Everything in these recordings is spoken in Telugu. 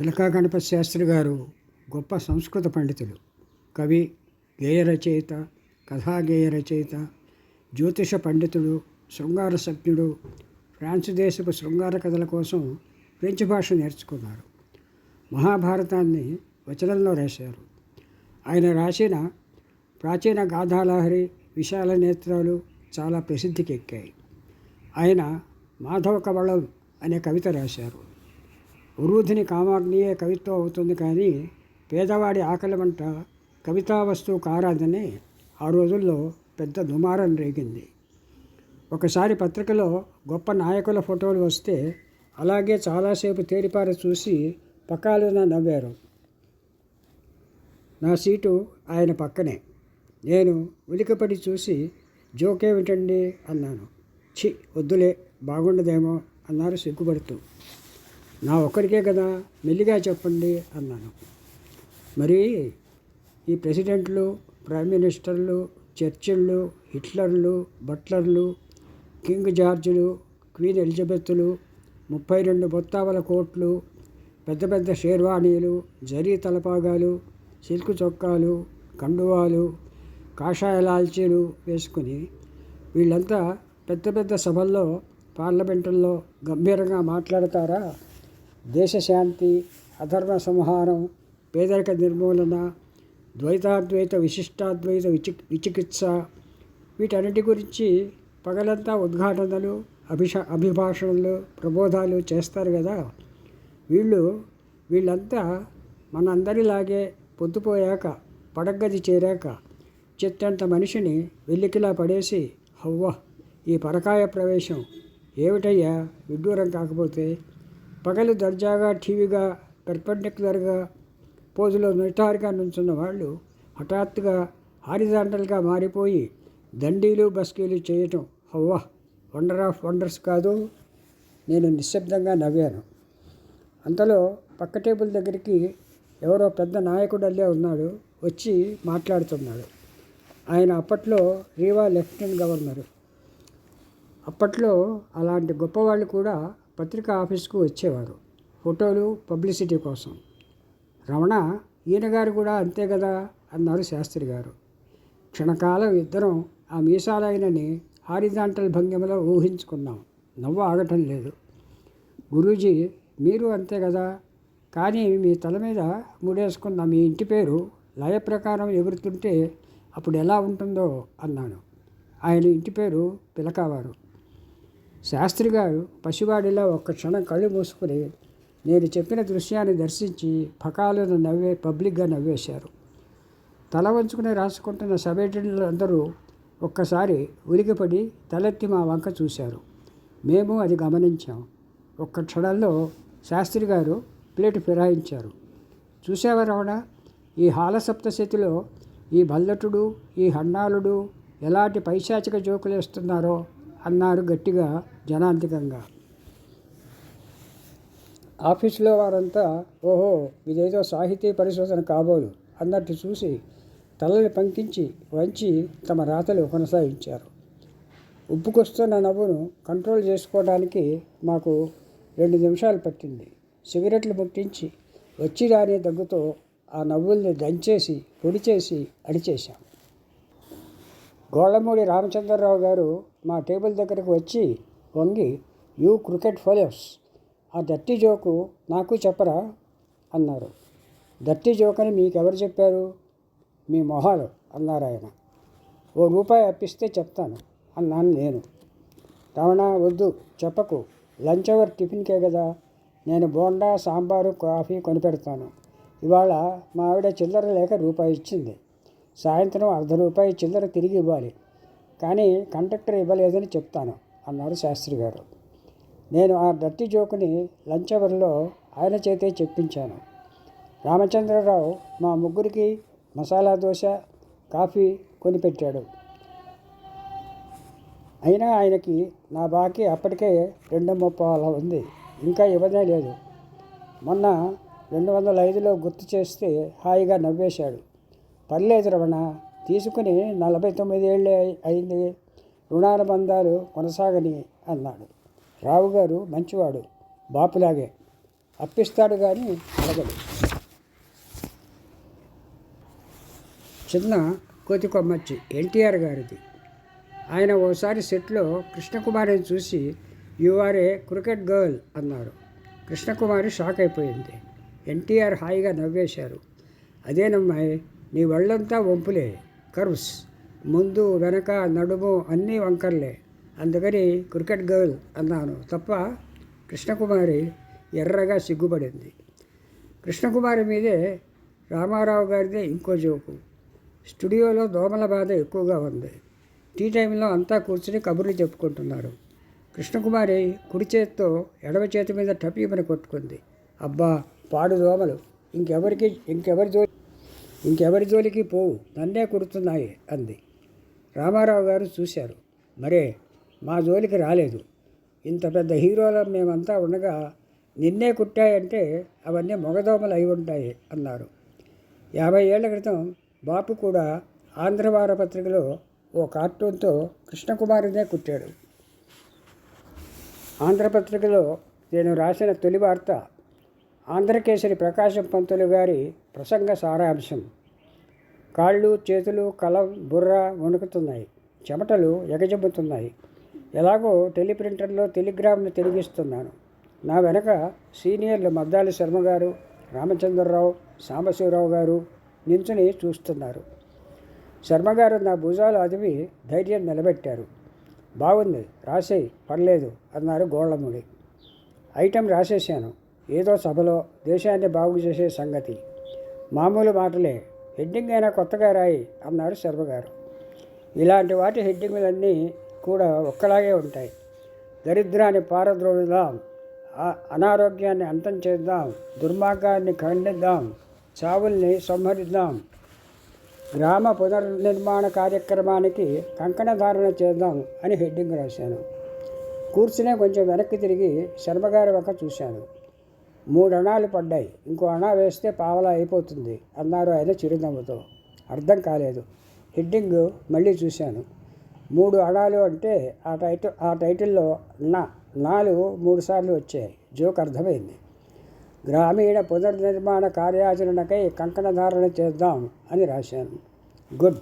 పిలకా గణపతి శాస్త్రి గారు గొప్ప సంస్కృత పండితులు. కవి గేయ రచయిత కథాగేయ రచయిత జ్యోతిష పండితుడు శృంగార సజ్ఞుడు ఫ్రాన్స్ దేశపు శృంగార కథల కోసం ఫ్రెంచ్ భాష నేర్చుకున్నారు. మహాభారతాన్ని వచనంలో రాశారు. ఆయన రాసిన ప్రాచీన గాథాలహరి విశాల నేత్రాలు చాలా ప్రసిద్ధికి ఎక్కాయి ఆయన మాధవ కవళం అనే కవిత రాశారు. ఉరూధిని కామాగ్నియే కవిత్వం అవుతుంది కానీ పేదవాడి ఆకలి వంట కవితా వస్తువు కారాదని ఆ రోజుల్లో పెద్ద దుమారం రేగింది. ఒకసారి పత్రికలో గొప్ప నాయకుల ఫోటోలు వస్తే అలాగే చాలాసేపు తేరిపార చూసి పక్కాలున నవ్వారు. నా సీటు ఆయన పక్కనే. నేను ఉలికపడి చూసి జోకేమిటండి అన్నాను. ఛీ వద్దులే బాగుండదేమో అన్నారు సిగ్గుపడుతూ. నా ఒక్కడికే కదా మెల్లిగా చెప్పండి అన్నాను. మరి ఈ ప్రెసిడెంట్లు ప్రైమ్ మినిస్టర్లు చర్చిళ్ళు హిట్లర్లు బట్లర్లు కింగ్ జార్జులు క్వీన్ ఎలిజబెత్లు ముప్పై రెండు బొత్తావల కోట్లు పెద్ద పెద్ద షేర్వాణీలు జరీ తలపాగాలు సిల్క్ చొక్కాలు కండువాలు కాషాయ లాల్చీలు వేసుకుని వీళ్ళంతా పెద్ద పెద్ద సభల్లో పార్లమెంటుల్లో గంభీరంగా మాట్లాడతారా? దేశశాంతి అధర్మ సంహారం పేదరిక నిర్మూలన ద్వైతాద్వైత విశిష్టాద్వైత విచి విచికిత్స వీటన్నిటి గురించి పగలంతా ఉద్ఘాటనలు అభిష అభిభాషణలు ప్రబోధాలు చేస్తారు కదా. వీళ్ళు వీళ్ళంతా మనందరిలాగే పొద్దుపోయాక పడగ్గది చేరాక చెత్తంత మనిషిని వెల్లికిలా పడేసి హవ్వ ఈ పరకాయ ప్రవేశం ఏమిటయ్యా? విడ్డూరం కాకపోతే పగలు దర్జాగా టీవీగా పెర్పెండిక్యులర్గా పోజులో నిటారుగా నుంచున్న వాళ్ళు హఠాత్తుగా హారిజాంటల్గా మారిపోయి దండీలు బస్కీలు చేయటం హవ్వా వండర్ ఆఫ్ వండర్స్ కాదు. నేను నిశ్శబ్దంగా నవ్వాను. అంతలో పక్క టేబుల్ దగ్గరికి ఎవరో పెద్ద నాయకుడల్లే ఉన్నాడు వచ్చి మాట్లాడుతున్నాడు. ఆయన అప్పట్లో రీవా లెఫ్టినెంట్ గవర్నరు. అప్పట్లో అలాంటి గొప్పవాళ్ళు కూడా పత్రికా ఆఫీస్కు వచ్చేవారు. ఫోటోలు పబ్లిసిటీ కోసం. రమణ ఈయన గారు కూడా అంతే కదా అన్నారు శాస్త్రి గారు. క్షణకాలం ఇద్దరం ఆ మీసాలైనని హారిజాంటల్ భంగిమలో ఊహించుకున్నాం. నవ్వు ఆగటం లేదు. గురూజీ మీరు అంతే కదా కానీ మీ తల మీద ముడేసుకున్న మీ ఇంటి పేరు లయ ప్రకారం ఎగురుతుంటే అప్పుడు ఎలా ఉంటుందో అన్నాను ఆయన ఇంటి పేరు పిలకావారు. శాస్త్రి గారు పసివాడిలా ఒక్క క్షణం కళ్ళు మూసుకుని నేను చెప్పిన దృశ్యాన్ని దర్శించి పకాలను నవ్వే పబ్లిక్గా నవ్వేశారు. తల వంచుకుని రాసుకుంటున్న సబేటర్లందరూ ఒక్కసారి ఉరికిపడి తలెత్తి మా వంక చూశారు. మేము అది గమనించాం. ఒక్క క్షణంలో శాస్త్రి గారు ప్లేటు ఫిరాయించారు. చూసావా రమణ? ఈ హాలసప్తశతిలో ఈ భల్లటుడు ఈ హన్నాలుడు ఎలాంటి పైశాచిక జోకులు వేస్తున్నారో అన్నారు గట్టిగా జనాంతికంగా ఆఫీసులో వారంతా ఓహో ఇదేదో సాహితీ పరిశోధన కాబోలు అన్నట్టు చూసి తలని పంకించి వంచి తమ రాతలు కొనసాగించారు. ఉప్పుకొస్తున్న నవ్వును కంట్రోల్ చేసుకోవడానికి మాకు రెండు నిమిషాలు పట్టింది. సిగరెట్లు ముట్టించి వచ్చి రాని దగ్గుతో ఆ నవ్వుల్ని దంచేసి పొడి చేసి అడిచేశాం గోళ్ళమూడి రామచంద్రరావు గారు మా టేబుల్ దగ్గరకు వచ్చి వంగి యూ క్రికెట్ ఫోలోస్ ఆ దట్టి జోకు నాకు చెప్పరా? అన్నారు. దట్టి జోక్ అని మీకెవరు చెప్పారు? మీ మొహాలు అన్నారు ఆయన. ఓ రూపాయి అప్పిస్తే చెప్తాను అన్నాను నేను. రమణ వద్దు చెప్పకు. లంచ్ అవర్ టిఫిన్కే కదా నేను బోండా సాంబారు కాఫీ కొనిపెడతాను. ఇవాళ మా ఆవిడ చిల్లర లేక రూపాయి ఇచ్చింది. సాయంత్రం అర్ధ రూపాయి చిల్లర తిరిగి ఇవ్వాలి. కానీ కండక్టర్ ఇవ్వలేదని చెప్తాను అన్నారు శాస్త్రి గారు. నేను ఆ డర్టీ జోకుని లంచ్ అవర్లో ఆయన చేతే చెప్పించాను. రామచంద్రరావు మా ముగ్గురికి మసాలా దోశ కాఫీ కొనిపెట్టాడు అయినా ఆయనకి నా బాకీ అప్పటికే రెండు ముప్పాల ఉంది ఇంకా ఇవ్వనే లేదు. మొన్న రెండు వందల ఐదులో గుర్తు చేస్తే హాయిగా నవ్వేశాడు. పర్లేదు రమణ తీసుకుని నలభై తొమ్మిది ఏళ్ళే అయింది. రుణానుబంధాలు కొనసాగని అన్నాడు. రావు గారు మంచివాడు బాపులాగే. అప్పిస్తాడు కానీ అడగడు. చిన్న కోతి కొమ్మచ్చి ఎన్టీఆర్ గారిది. ఆయన ఓసారి సెట్లో కృష్ణకుమారిని చూసి you are a cricket girl అన్నారు. కృష్ణకుమారి షాక్ అయిపోయింది. ఎన్టీఆర్ హాయిగా నవ్వేశారు. అదేనమ్మాయి నీ ఒళ్ళంతా వంపులే. కర్వ్స్. ముందు వెనక నడుము అన్నీ వంకర్లే. అందుకని క్రికెట్ గర్ల్ అన్నాను తప్ప కృష్ణకుమారి ఎర్రగా సిగ్గుపడింది. కృష్ణకుమారి మీదే రామారావు గారిదే ఇంకో జోకు. స్టూడియోలో దోమల బాధ ఎక్కువగా ఉంది. టీ టైంలో అంతా కూర్చుని కబుర్లు చెప్పుకుంటున్నారు. కృష్ణకుమారి కుడి చేత్తో ఎడమ చేతి మీద టపీమని కొట్టుకుంది. అబ్బా పాడు దోమలు. ఇంకెవరికి ఇంకెవరి జో ఇంకెవరి జోలికి పోవు నన్నే కుడుతున్నాయి అంది. రామారావు గారు చూశారు. మరే మా జోలికి రాలేదు. ఇంత పెద్ద హీరోల మేమంతా ఉండగా నిన్నే కుట్టాయంటే అవన్నీ మొగదోమలు అయి ఉంటాయి అన్నారు. యాభై ఏళ్ళ క్రితం బాపు కూడా ఆంధ్రవార పత్రికలో ఓ కార్టూన్తో కృష్ణకుమారినే కుట్టాడు. ఆంధ్రపత్రికలో నేను రాసిన తొలి వార్త ఆంధ్రకేసరి ప్రకాశం పంతులు గారి ప్రసంగ సారాంశం. కాళ్ళు చేతులు కలం బుర్ర వణుకుతున్నాయి. చెమటలు ఎగజెబ్బుతున్నాయి ఎలాగో టెలిప్రింటర్లో టెలిగ్రామ్ను తిరిగిస్తున్నాను. నా వెనక సీనియర్లు మద్దాలి శర్మ గారు రామచంద్రరావు సాంబశివరావు గారు నించుని చూస్తున్నారు. శర్మగారు నా భుజాలు అదివి ధైర్యం నిలబెట్టారు. బాగుంది రాసేయి పర్లేదు అన్నారు గోళ్ళముడి ఐటెం రాసేసాను ఏదో సభలో దేశాన్ని బాగు చేసే సంగతి. మామూలు మాటలే. హెడ్డింగ్ అయినా కొత్తగా రాయి అన్నారు శర్మగారు. ఇలాంటి వాటి హెడ్డింగులన్నీ కూడా ఒక్కలాగే ఉంటాయి. దరిద్రాన్ని పారద్రోలుదాం. అనారోగ్యాన్ని అంతం చేద్దాం. దుర్మార్గాన్ని ఖండిద్దాం. చావుల్ని సంహరిద్దాం. గ్రామ పునర్నిర్మాణ కార్యక్రమానికి కంకణధారణ చేద్దాం అని హెడ్డింగ్ రాశాను. కూర్చునే కొంచెం వెనక్కి తిరిగి శర్మగారి ఒక చూశాను. మూడు అణాలు పడ్డాయి. ఇంకో అణా వేస్తే పావలా అయిపోతుంది అన్నారు ఆయన చిరునవ్వుతో. అర్థం కాలేదు. హెడ్డింగ్ మళ్ళీ చూశాను. మూడు అణాలు అంటే ఆ టైటిల్ ఆ టైటిల్లో నా నాలుగు మూడు సార్లు వచ్చాయి. జోక్ అర్థమైంది. గ్రామీణ పునర్నిర్మాణ కార్యాచరణకై కంకణ ధారణ చేద్దాం అని రాశాను. గుడ్.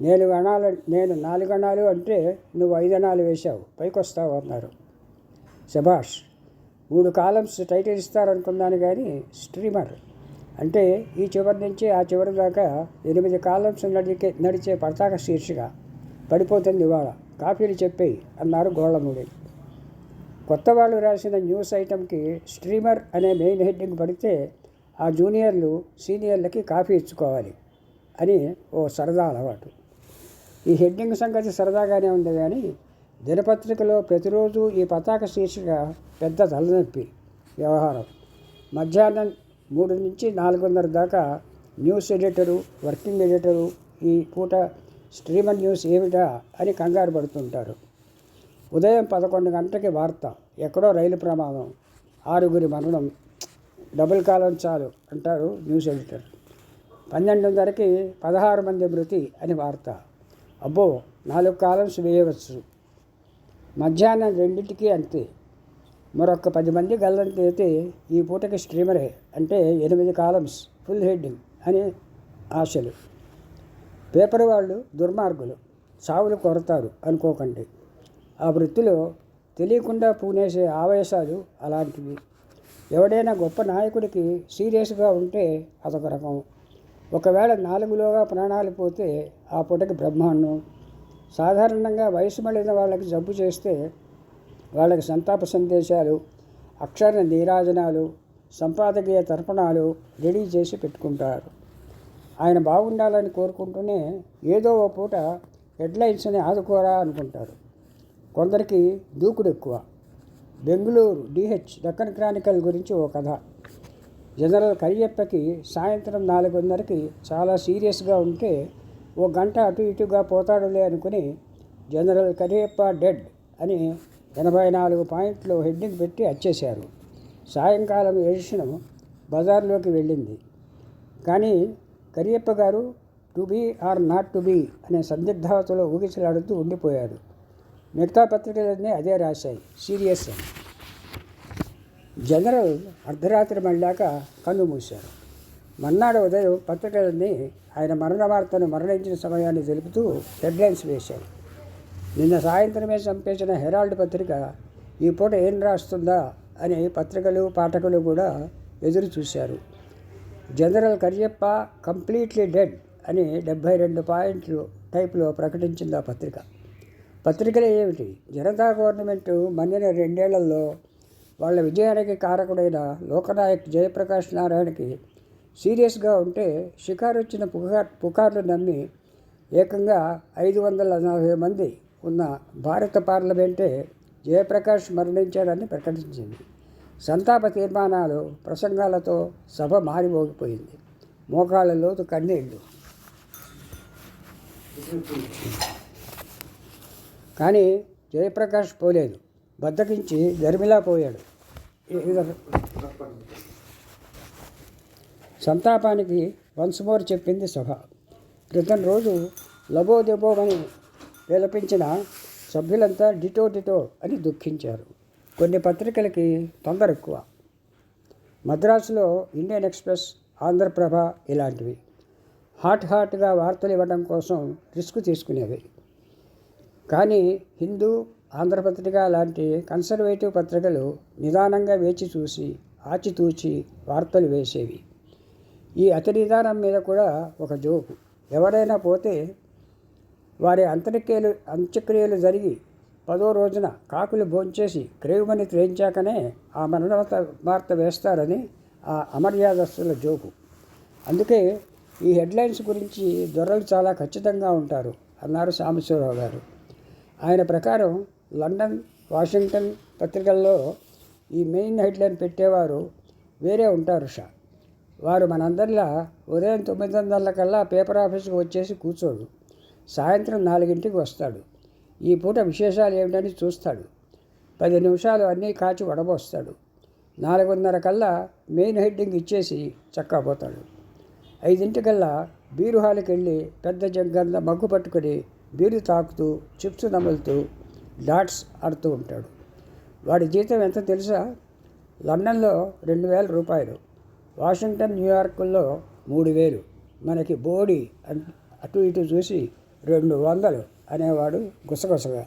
నేను గణాలు నేను నాలుగు గణాలు అంటే నువ్వు ఐదు గణాలు వేశావు. పైకి వస్తావు అన్నారు. శభాష్. మూడు కాలమ్స్ టైటిల్ ఇస్తారనుకున్నాను కానీ స్ట్రీమర్. అంటే ఈ చివరి నుంచి ఆ చివరి దాకా ఎనిమిది కాలమ్స్ నడికే నడిచే పతాక శీర్షిక పడిపోతుంది ఇవాళ. కాఫీలు చెప్పేయి అన్నారు గోళ్ళముడి కొత్త వాళ్ళు రాసిన న్యూస్ ఐటెంకి స్ట్రీమర్ అనే మెయిన్ హెడ్డింగ్ పడితే ఆ జూనియర్లు సీనియర్లకి కాఫీ ఇచ్చుకోవాలి అని ఓ సరదా అలవాటు. ఈ హెడ్డింగ్ సంగతి సరదాగానే ఉంది కానీ దినపత్రికలో ప్రతిరోజు ఈ పతాక శీర్షిక పెద్ద తలనొప్పి వ్యవహారం. మధ్యాహ్నం మూడు నుంచి నాలుగున్నర దాకా న్యూస్ ఎడిటరు వర్కింగ్ ఎడిటరు ఈ పూట స్ట్రీమర్ న్యూస్ ఏమిటా అని కంగారు పడుతుంటారు. ఉదయం పదకొండు గంటలకి వార్త ఎక్కడో రైలు ప్రమాదం ఆరుగురి మరణం డబుల్ కాలం చాలు అంటారు న్యూస్ ఎడిటర్. పన్నెండున్నరకి పదహారు మంది మృతి అని వార్త. అబ్బో నాలుగు కాలమ్స్ వేయవచ్చు. మధ్యాహ్నం రెండింటికి అంతే. మరొక పది మంది గల్లంతైతే ఈ పూటకి స్ట్రీమరే అంటే ఎనిమిది కాలమ్స్ ఫుల్ హెడ్డింగ్ అని ఆశలు. పేపర్ వాళ్ళు దుర్మార్గులు చావులు కొరతారు అనుకోకండి. ఆ వృత్తిలో తెలియకుండా పూనేసే ఆవేశాలు అలాంటివి. ఎవడైనా గొప్ప నాయకుడికి సీరియస్గా ఉంటే అదొక రకం. ఒకవేళ నాలుగులోగా ప్రాణాలు పోతే ఆ పూటకి బ్రహ్మాండం. సాధారణంగా వయసు మళ్ళిన వాళ్ళకి జబ్బు చేస్తే వాళ్ళకి సంతాప సందేశాలు అక్షర నీరాజనాలు సంపాదకీయ తర్పణాలు రెడీ చేసి పెట్టుకుంటారు. ఆయన బాగుండాలని కోరుకుంటూనే ఏదో ఓ పూట హెడ్లైన్స్ని ఆదుకోరా అనుకుంటారు. కొందరికి దూకుడు ఎక్కువ. బెంగళూరు డిహెచ్ దక్కన్ క్రానికల్ గురించి ఓ కథ. జనరల్ కరియప్పకి సాయంత్రం నాలుగున్నరకి చాలా సీరియస్గా ఉంటే ఓ గంట అటు ఇటుగా పోతాడులే అనుకుని జనరల్ కరియప్ప డెడ్ అని ఎనభై నాలుగు పాయింట్లు హెడ్డింగ్ పెట్టి వచ్చేశారు సాయంకాలం ఎడిషన్ బజార్లోకి వెళ్ళింది. కానీ కరియప్ప గారు to be or not to be అనే సందిగ్ధావతలో ఊగిసలాడుతూ ఉండిపోయారు. మిగతా పత్రికలన్నీ అదే రాశాయి. సీరియస్ అని. జనరల్ అర్ధరాత్రి మళ్ళాక కన్ను మూశారు. మన్నాడు ఉదయం పత్రికలన్నీ ఆయన మరణ వార్తను మరణించిన సమయాన్ని తెలుపుతూ హెడ్లైన్స్ వేశారు. నిన్న సాయంత్రమే చంపేసిన హెరాల్డ్ పత్రిక ఈ పూట ఏం రాస్తుందా అని పత్రికలు పాఠకులు కూడా ఎదురు చూశారు. జనరల్ కరియప్ప కంప్లీట్లీ డెడ్ అని డెబ్భై రెండు పాయింట్లు టైప్లో ప్రకటించింది ఆ పత్రిక. పత్రికలు ఏమిటి? జనతా గవర్నమెంట్ మన్నిన రెండేళ్ళలో వాళ్ళ విజయానికి కారకుడైన లోకనాయక్ జయప్రకాష్ నారాయణకి సీరియస్గా ఉంటే షికారు వచ్చిన పుకార్ పుకార్లు నమ్మి ఏకంగా ఐదు వందల నలభై మంది ఉన్న భారత పార్లమెంటే జయప్రకాష్ మరణించాడని ప్రకటించింది. సంతాప తీర్మానాలు ప్రసంగాలతో సభ మారిమోగిపోయింది. మోకాళ్ళ లోతు కన్నీళ్ళు కానీ జయప్రకాష్ పోలేదు. బద్దకించి గరిమిలా పోయాడు. సంతాపానికి వన్స్ మోర్ చెప్పింది సభ. క్రితం రోజు లబో దెబోమని విలపించిన సభ్యులంతా డిటో డిటో అని దుఃఖించారు. కొన్ని పత్రికలకి తొందర ఎక్కువ. మద్రాసులో ఇండియన్ ఎక్స్ప్రెస్ ఆంధ్రప్రభ ఇలాంటివి. హాట్ హాట్గా వార్తలు ఇవ్వడం కోసం రిస్క్ తీసుకునేవి. కానీ హిందూ ఆంధ్రపత్రిక లాంటి కన్సర్వేటివ్ పత్రికలు నిదానంగా వేచి చూసి ఆచితూచి వార్తలు వేసేవి. ఈ అతినిదానం మీద కూడా ఒక జోకు. ఎవరైనా పోతే వారి అంతరిక్రియలు అంత్యక్రియలు జరిగి పదో రోజున కాకులు భోంచేసి క్రేవుమని త్రేయించాకనే ఆ మరణ వార్త వేస్తారని ఆ అమర్యాదస్తుల జోకు. అందుకే ఈ హెడ్లైన్స్ గురించి దొరలు చాలా ఖచ్చితంగా ఉంటారు అన్నారు సాంబశివరావు గారు. ఆయన ప్రకారం లండన్ వాషింగ్టన్ పత్రికల్లో ఈ మెయిన్ హెడ్లైన్ పెట్టేవారు వేరే ఉంటారు షా. వారు మనందరిలా ఉదయం తొమ్మిది వందల కల్లా పేపర్ ఆఫీస్కి వచ్చేసి కూర్చోడు. సాయంత్రం నాలుగింటికి వస్తాడు. ఈ పూట విశేషాలు ఏమిటని చూస్తాడు. పది నిమిషాలు అన్నీ కాచి వడబోస్తాడు. నాలుగున్నర కల్లా మెయిన్ హెడ్డింగ్ ఇచ్చేసి చక్కపోతాడు ఐదింటికల్లా బీరు హాల్కి వెళ్ళి పెద్ద జగ్గంద మగ్గు పట్టుకొని బీరు తాకుతూ చిప్స్ నములుతూ డాట్స్ ఆడుతూ ఉంటాడు. వాడి జీతం ఎంత తెలుసా? లండన్లో రెండు వేల రూపాయలు. వాషింగ్టన్ న్యూయార్క్లో మూడు వేలు. మనకి బోడి అటు ఇటు చూసి రెండు వందలు అనేవాడు గుసగుసగా.